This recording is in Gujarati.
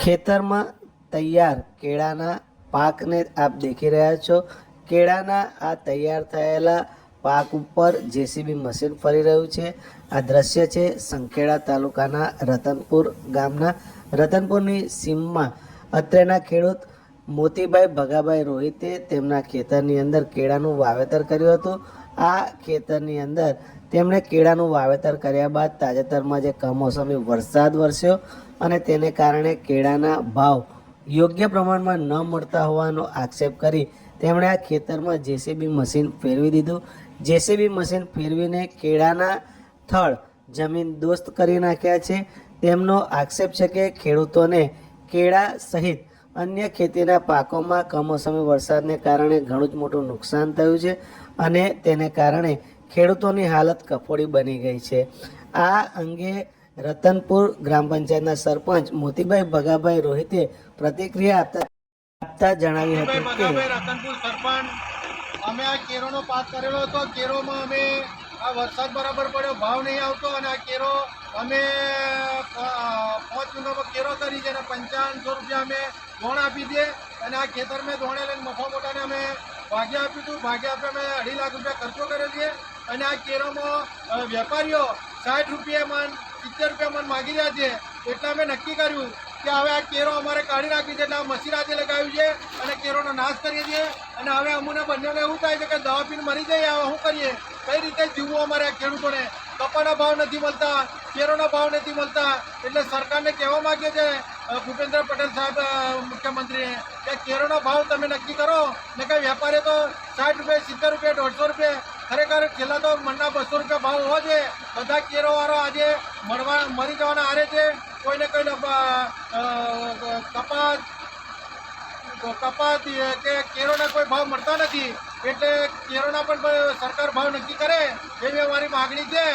ખેતરમાં તૈયાર કેળાના પાકને આપ દેખી રહ્યા છો. કેળાના આ તૈયાર થયેલા પાક ઉપર જેસીબી મશીન ફરી રહ્યું છે. આ દ્રશ્ય છે સંખેડા તાલુકાના રતનપુર ગામના. રતનપુરની સીમમાં અત્રેના ખેડૂત મોતીભાઈ ભગાભાઈ રોહિતે તેમના ખેતરની અંદર કેળાનું વાવેતર કર્યું હતું. આ ખેતરની અંદર તેમણે કેળાનું વાવેતર કર્યા બાદ તાજેતરમાં જે કમોસમી વરસાદ વરસ્યો અને તેને કારણે કેળાના ભાવ યોગ્ય પ્રમાણમાં ન મળતા હોવાનો આક્ષેપ કરી તેમણે આ ખેતરમાં જેસીબી મશીન ફેરવી દીધું. જેસીબી મશીન ફેરવીને કેળાના થળ જમીન દોસ્ત કરી નાખ્યા છે. તેમનો આક્ષેપ છે કે ખેડૂતોને કેળા સહિત અન્ય ખેતીના પાકોમાં કમોસમી વરસાદને કારણે ઘણું જ મોટું નુકસાન થયું છે અને તેને કારણે ખેડૂતોની હાલત કફોડી બની ગઈ છે. આ અંગે રતનપુર ગ્રામ પંચાયતના સરપંચ મોતીભાઈ ભગાભાઈ રોહિતે પ્રતિક્રિયા આપતા આપતા જણાવ્યું હતું કે રતનપુર સરપંચ અમે આ કેરોનો પાક કરેલો હતો. કેરોમાં અમે આ વરસાદ બરાબર પડ્યો ભાવ નહીં આવતો અને આ કેરો અમે અ, કેરો કરી છે અને પંચાવનસો રૂપિયા અમે ધોણ આપી દે અને આ ખેતર મેં ધોણે લઈને મફા મોટાને અમે ભાગે આપ્યું હતું. ભાગે આપે અમે અઢી લાખ રૂપિયા ખર્ચો કર્યો છે. અને આ કેરોમાં વેપારીઓ સાઠ રૂપિયા મન સિત્તેર રૂપિયા મન માગી રહ્યા છે. એટલે અમે નક્કી કર્યું કે હવે આ કેરો અમારે કાઢી નાખી છે. એટલે આ મશીન આજે લગાવ્યું છે અને કેરોનો નાશ કરીએ છીએ. અને હવે અમને બંનેને એવું થાય છે કે દવા પીને મરી જઈએ હવે શું કરીએ? કઈ રીતે જીવવું અમારે ખેડૂતોને? કપાના ભાવ નથી મળતા. કેરોના ભાવ નથી મળતા. એટલે સરકારને કહેવા માગીએ છે ભૂપેન્દ્ર પટેલ સાહેબ મુખ્યમંત્રીએ, કે કેરોનો ભાવ તમે નક્કી કરો. ને કે વેપારી તો સાઠ રૂપિયા, સિત્તેર રૂપિયા, દોઢસો રૂપિયા. ખરેખર છેલ્લા તો મનના બસો રૂપિયા ભાવ હોવા છે બધા કેરોવાળો આજે મળવા, મરી જવાના હારે છે. કોઈને કોઈને કપાસ કપાસ કે કેરોના કોઈ ભાવ મળતા નથી. એટલે કેરોના પણ સરકાર ભાવ નક્કી કરે. એવી અમારી માગણી છે.